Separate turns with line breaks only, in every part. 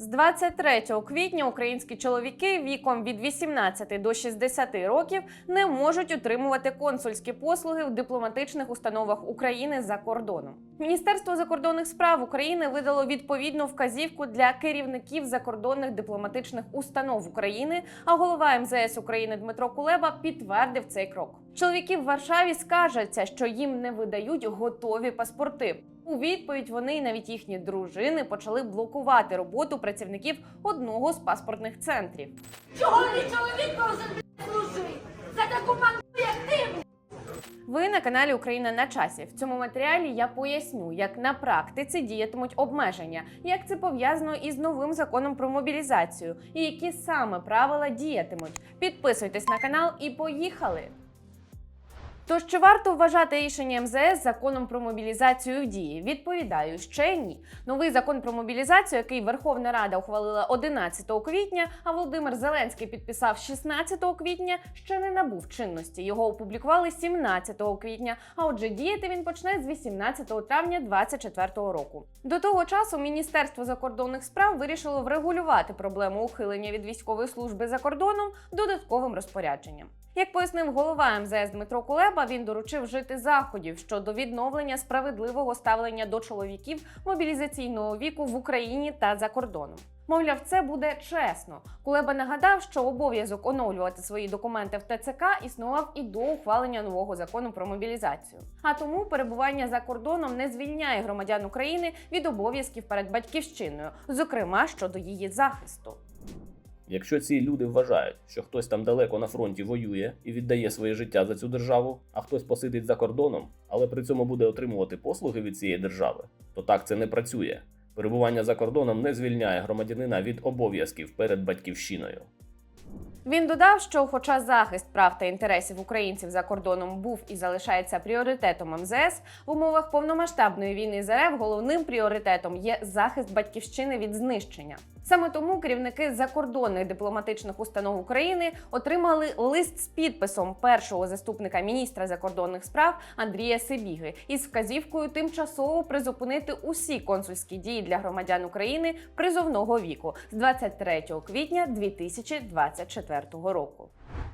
З 23 квітня українські чоловіки віком від 18 до 60 років не можуть отримувати консульські послуги в дипломатичних установах України за кордоном. Міністерство закордонних справ України видало відповідну вказівку для керівників закордонних дипломатичних установ України. А голова МЗС України Дмитро Кулеба підтвердив цей крок. Чоловіки в Варшаві скаржаться, що їм не видають готові паспорти. У відповідь вони і навіть їхні дружини почали блокувати роботу працівників одного з паспортних центрів.
Чого мій чоловік
Ви на каналі Україна на часі. В цьому матеріалі я поясню, як на практиці діятимуть обмеження, як це пов'язано із новим законом про мобілізацію, і які саме правила діятимуть. Підписуйтесь на канал і поїхали! Тож чи варто вважати рішення МЗС законом про мобілізацію в дії? Відповідаю, ще ні. Новий закон про мобілізацію, який Верховна Рада ухвалила 11 квітня, а Володимир Зеленський підписав 16 квітня, ще не набув чинності. Його опублікували 17 квітня. А отже, діяти він почне з 18 травня 2024 року. До того часу Міністерство закордонних справ вирішило врегулювати проблему ухилення від військової служби за кордоном додатковим розпорядженням. Як пояснив голова МЗС Дмитро Кулеба, він доручив вжити заходів щодо відновлення справедливого ставлення до чоловіків мобілізаційного віку в Україні та за кордоном. Мовляв, це буде чесно. Кулеба нагадав, що обов'язок оновлювати свої документи в ТЦК існував і до ухвалення нового закону про мобілізацію. А тому перебування за кордоном не звільняє громадян України від обов'язків перед батьківщиною, зокрема щодо її захисту.
Якщо ці люди вважають, що хтось там далеко на фронті воює і віддає своє життя за цю державу, а хтось посидить за кордоном, але при цьому буде отримувати послуги від цієї держави, то так це не працює. Перебування за кордоном не звільняє громадянина від обов'язків перед батьківщиною.
Він додав, що, хоча захист прав та інтересів українців за кордоном був і залишається пріоритетом МЗС, в умовах повномасштабної війни з РФ головним пріоритетом є захист батьківщини від знищення. Саме тому керівники закордонних дипломатичних установ України отримали лист з підписом першого заступника міністра закордонних справ Андрія Сибіги із вказівкою тимчасово призупинити усі консульські дії для громадян України призовного віку з 23 квітня 2024 року.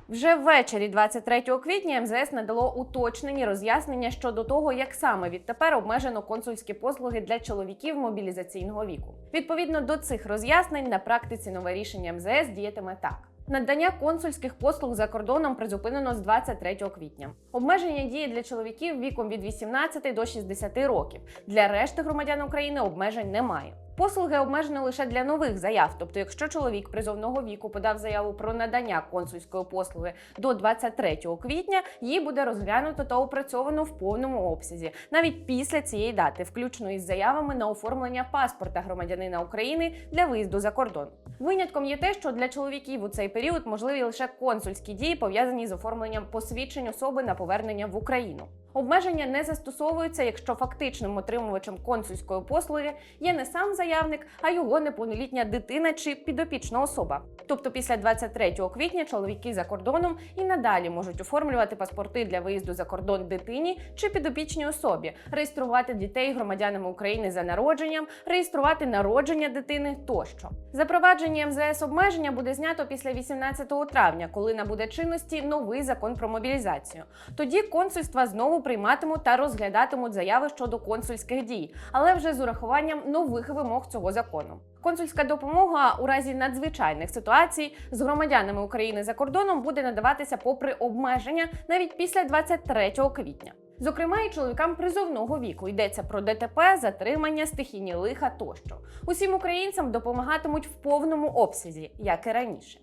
Вже ввечері 23 квітня МЗС надало уточнені роз'яснення щодо того, як саме відтепер обмежено консульські послуги для чоловіків мобілізаційного віку. Відповідно до цих роз'яснень на практиці нове рішення МЗС діятиме так. Надання консульських послуг за кордоном призупинено з 23 квітня. Обмеження діє для чоловіків віком від 18 до 60 років. Для решти громадян України обмежень немає. Послуги обмежені лише для нових заяв. Тобто, якщо чоловік призовного віку подав заяву про надання консульської послуги до 23 квітня, її буде розглянуто та опрацьовано в повному обсязі, навіть після цієї дати, включно із заявами на оформлення паспорта громадянина України для виїзду за кордон. Винятком є те, що для чоловіків у цей період можливі лише консульські дії, пов'язані з оформленням посвідчень особи на повернення в Україну. Обмеження не застосовуються, якщо фактичним отримувачем консульської послуги є не сам заявник, а його неповнолітня дитина чи підопічна особа. Тобто після 23 квітня чоловіки за кордоном і надалі можуть оформлювати паспорти для виїзду за кордон дитині чи підопічній особі, реєструвати дітей громадянами України за народженням, реєструвати народження дитини тощо. Запровадження МЗС обмеження буде знято після 18 травня, коли набуде чинності новий закон про мобілізацію. Тоді консульства знову прийматимуть та розглядатимуть заяви щодо консульських дій, але вже з урахуванням нових вимог цього закону. Консульська допомога у разі надзвичайних ситуацій з громадянами України за кордоном буде надаватися попри обмеження навіть після 23 квітня. Зокрема, і чоловікам призовного віку йдеться про ДТП, затримання, стихійні лиха тощо. Усім українцям допомагатимуть в повному обсязі, як і раніше.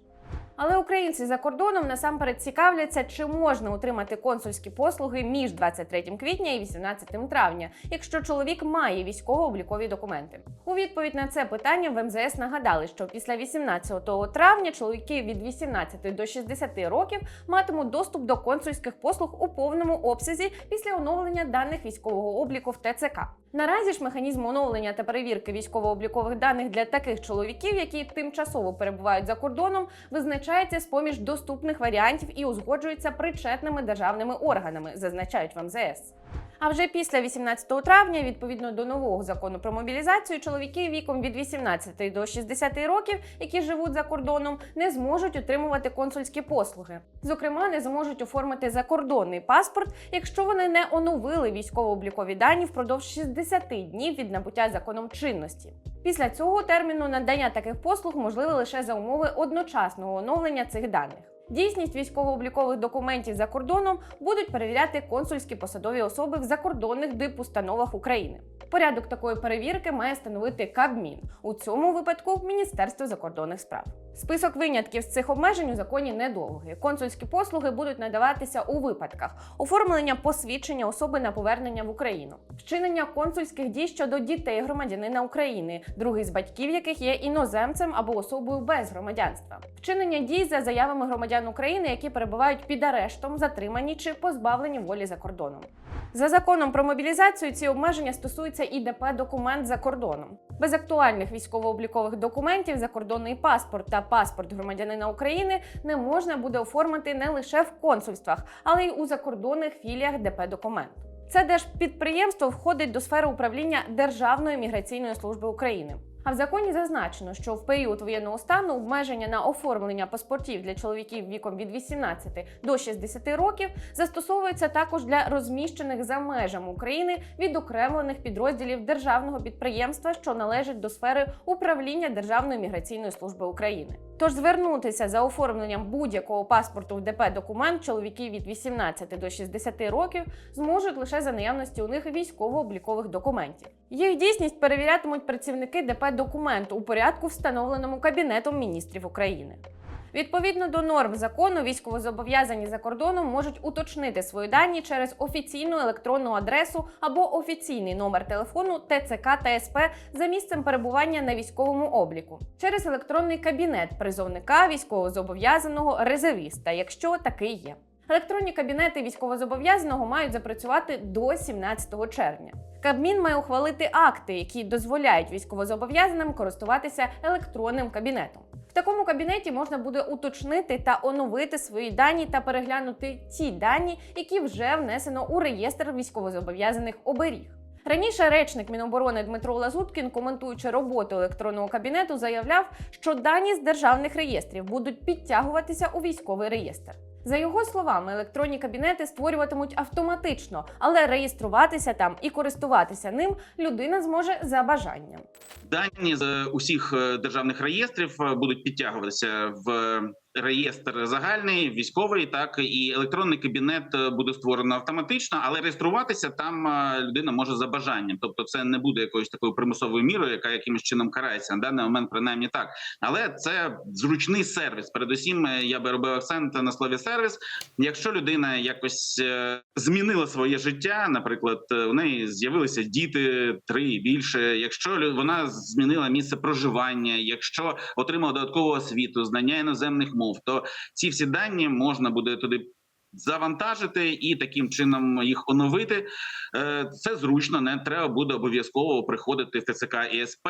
Але українці за кордоном насамперед цікавляться, чи можна отримати консульські послуги між 23 квітня і 18 травня, якщо чоловік має військово-облікові документи. У відповідь на це питання в МЗС нагадали, що після 18 травня чоловіки від 18 до 60 років матимуть доступ до консульських послуг у повному обсязі після оновлення даних військового обліку в ТЦК. Наразі ж механізм оновлення та перевірки військово-облікових даних для таких чоловіків, які тимчасово перебувають за кордоном, визначається з поміж доступних варіантів і узгоджується причетними державними органами, зазначають в МЗС. А вже після 18 травня, відповідно до нового закону про мобілізацію, чоловіки віком від 18 до 60 років, які живуть за кордоном, не зможуть отримувати консульські послуги. Зокрема, не зможуть оформити закордонний паспорт, якщо вони не оновили військово-облікові дані впродовж 60 днів від набуття законом чинності. Після цього терміну надання таких послуг можливе лише за умови одночасного оновлення цих даних. Дійсність військово-облікових документів за кордоном будуть перевіряти консульські посадові особи в закордонних дипустановах України. Порядок такої перевірки має становити Кабмін, у цьому випадку Міністерство закордонних справ. Список винятків з цих обмежень у законі недовгий. Консульські послуги будуть надаватися у випадках оформлення посвідчення особи на повернення в Україну, вчинення консульських дій щодо дітей громадянина України, другий з батьків яких є іноземцем або особою без громадянства, вчинення дій за заявами громадян України, які перебувають під арештом, затримані чи позбавлені волі за кордоном. За законом про мобілізацію ці обмеження стосуються і ДП документ за кордоном. Без актуальних військово-облікових документів закордонний паспорт та паспорт громадянина України не можна буде оформити не лише в консульствах, але й у закордонних філіях ДП документ. Це держпідприємство входить до сфери управління Державної міграційної служби України. А в законі зазначено, що в період воєнного стану обмеження на оформлення паспортів для чоловіків віком від 18 до 60 років застосовується також для розміщених за межами України відокремлених підрозділів державного підприємства, що належить до сфери управління Державної міграційної служби України. Тож звернутися за оформленням будь-якого паспорту в ДП документ чоловіків від 18 до 60 років зможуть лише за наявності у них військово-облікових документів. Їх дійсність перевірятимуть працівники ДП документу у порядку, встановленому Кабінетом міністрів України. Відповідно до норм закону, військовозобов'язані за кордоном можуть уточнити свої дані через офіційну електронну адресу або офіційний номер телефону ТЦК та СП за місцем перебування на військовому обліку, через електронний кабінет призовника військовозобов'язаного резервіста, якщо такий є. Електронні кабінети військовозобов'язаного мають запрацювати до 17 червня. Кабмін має ухвалити акти, які дозволяють військовозобов'язаним користуватися електронним кабінетом. В такому кабінеті можна буде уточнити та оновити свої дані та переглянути ті дані, які вже внесено у реєстр військовозобов'язаних оберіг. Раніше речник Міноборони Дмитро Лазуткін, коментуючи роботу електронного кабінету, заявляв, що дані з державних реєстрів будуть підтягуватися у військовий реєстр. За його словами, електронні кабінети створюватимуть автоматично, але реєструватися там і користуватися ним людина зможе за бажанням.
Дані з усіх е, державних реєстрів е, будуть підтягуватися в реєстр загальний, військовий, так і електронний кабінет е, буде створено автоматично, але реєструватися там е, людина може за бажанням. Тобто, це не буде якоюсь такою примусовою мірою, яка якимось чином карається на даний момент, принаймні так. Але це зручний сервіс. Передусім, е, я би робив акцент на слові сервіс. Якщо людина якось змінила своє життя, наприклад, у неї з'явилися діти три і більше. Якщо вона змінила місце проживання, якщо отримала додаткову освіту, знання іноземних то ці всі дані можна буде туди. Завантажити і таким чином їх оновити Е, це зручно. Не треба буде обов'язково приходити в ТЦК і СП,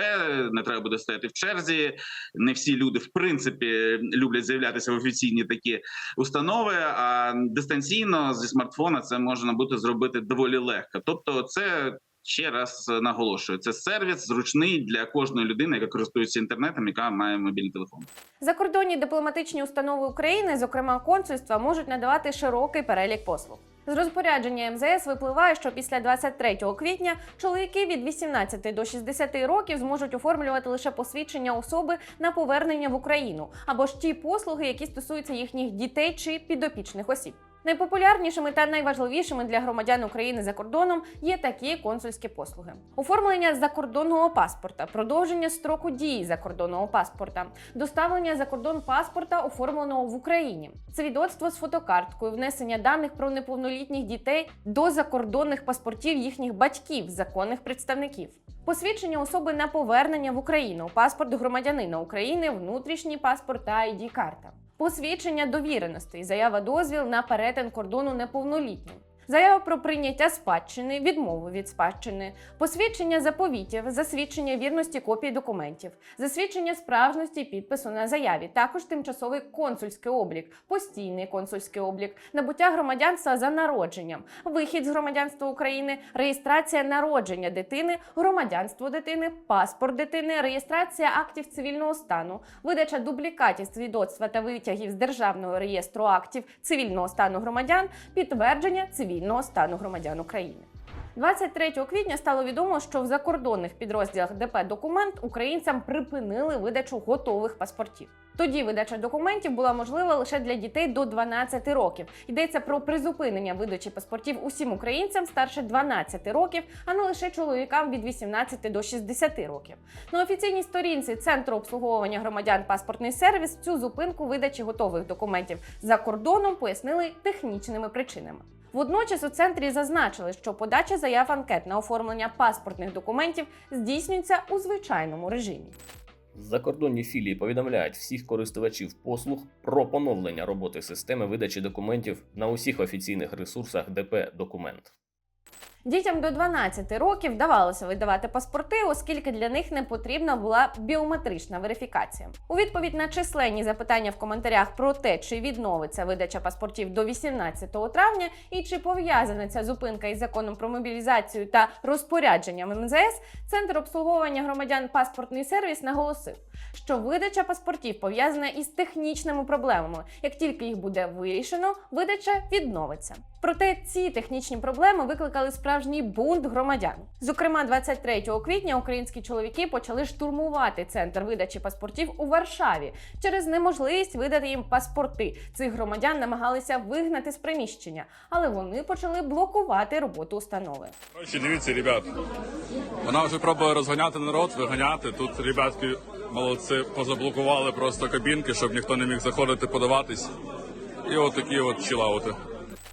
не треба буде стояти в черзі. Не всі люди, в принципі, люблять з'являтися в офіційні такі установи. А дистанційно зі смартфона це можна буде зробити доволі легко. Тобто, це ще раз наголошую: це сервіс зручний для кожної людини, яка користується інтернетом, яка має мобільний телефон.
Закордонні дипломатичні установи України, зокрема консульства, можуть надавати широкий перелік послуг. З розпорядження МЗС випливає, що після 23 квітня чоловіки від 18 до 60 років зможуть оформлювати лише посвідчення особи на повернення в Україну або ж ті послуги, які стосуються їхніх дітей чи підопічних осіб. Найпопулярнішими та найважливішими для громадян України за кордоном є такі консульські послуги: оформлення закордонного паспорта, продовження строку дії закордонного паспорта, доставлення за кордон паспорта, оформленого в Україні, свідоцтво з фотокарткою, внесення даних про неповнолітніх дітей до закордонних паспортів їхніх батьків, законних представників. Посвідчення особи на повернення в Україну, паспорт громадянина України, внутрішній паспорт та id карта посвідчення довіреності, заява дозвіл на перетин кордону неповнолітнім, заява про прийняття спадщини, відмову від спадщини, посвідчення заповітів, засвідчення вірності копій документів, засвідчення справжності підпису на заяві, також тимчасовий консульський облік, постійний консульський облік, набуття громадянства за народженням, вихід з громадянства України, реєстрація народження дитини, громадянство дитини, паспорт дитини, реєстрація актів цивільного стану, видача дублікатів свідоцтва та витягів з державного реєстру актів цивільного стану громадян, підтвердження цивільного стану громадян України. 23 квітня стало відомо, що в закордонних підрозділах ДП документ українцям припинили видачу готових паспортів. Тоді видача документів була можлива лише для дітей до 12 років. Йдеться про призупинення видачі паспортів усім українцям старше 12 років, а не лише чоловікам від 18 до 60 років. На офіційній сторінці Центру обслуговування громадян паспортний сервіс цю зупинку видачі готових документів за кордоном пояснили технічними причинами. Водночас у центрі зазначили, що подача заяв анкет на оформлення паспортних документів здійснюється у звичайному режимі.
Закордонні філії повідомляють всіх користувачів послуг про поновлення роботи системи видачі документів на усіх офіційних ресурсах ДП Документ.
Дітям до 12 років вдавалося видавати паспорти, оскільки для них не потрібна була біометрична верифікація. У відповідь на численні запитання в коментарях про те, чи відновиться видача паспортів до 18 травня і чи пов'язана ця зупинка із законом про мобілізацію та розпорядженням МЗС, центр обслуговування громадян паспортний сервіс наголосив, що видача паспортів пов'язана із технічними проблемами. Як тільки їх буде вирішено, видача відновиться. Проте ці технічні проблеми викликали справжній бунт громадян. Зокрема, 23 квітня українські чоловіки почали штурмувати центр видачі паспортів у Варшаві через неможливість видати їм паспорти. Цих громадян намагалися вигнати з приміщення, але вони почали блокувати роботу установи.
Коротше, дивіться, ребят. Вона вже пробує розганяти народ, виганяти. Тут ребятки молодці позаблокували просто кабінки, щоб ніхто не міг заходити подаватись. І от такі от чилаути.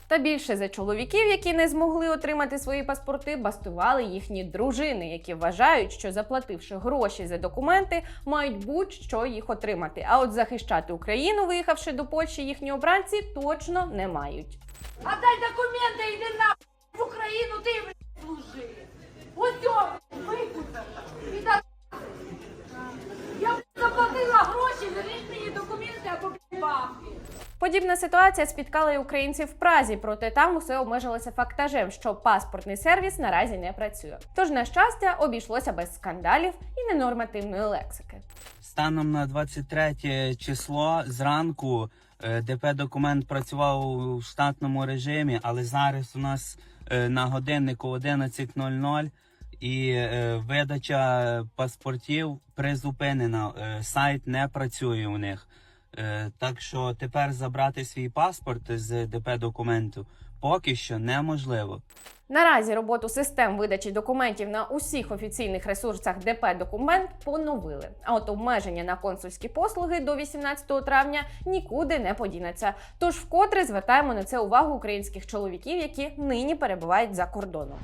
Та більше за чоловіків, які не змогли отримати свої паспорти, бастували їхні дружини, які вважають, що заплативши гроші за документи, мають будь-що їх отримати. А от захищати Україну, виїхавши до Польщі, їхні обранці точно не мають.
Отдай документи, йди на в Україну ты,
Подібна ситуація спіткала і українців в Празі, проте там усе обмежилося фактажем, що паспортний сервіс наразі не працює. Тож, на щастя, обійшлося без скандалів і ненормативної лексики.
Станом на 23 число зранку е, ДП документ працював у штатному режимі, але зараз у нас е, на годиннику 11.00 і е, видача паспортів призупинена. Сайт не працює у них. Е, Так що тепер забрати свій паспорт з ДП документу поки що неможливо.
Наразі роботу систем видачі документів на усіх офіційних ресурсах ДП документ поновили. А от обмеження на консульські послуги до 18 травня нікуди не подінеться. Тож вкотре звертаємо на це увагу українських чоловіків, які нині перебувають за кордоном.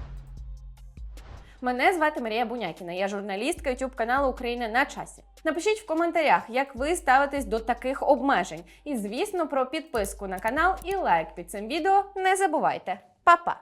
Мене звати Марія Бунякіна. Я журналістка youtube каналу Україна на часі. Напишіть в коментарях, як ви ставитесь до таких обмежень. І звісно, про підписку на канал і лайк під цим відео не забувайте. Па-па!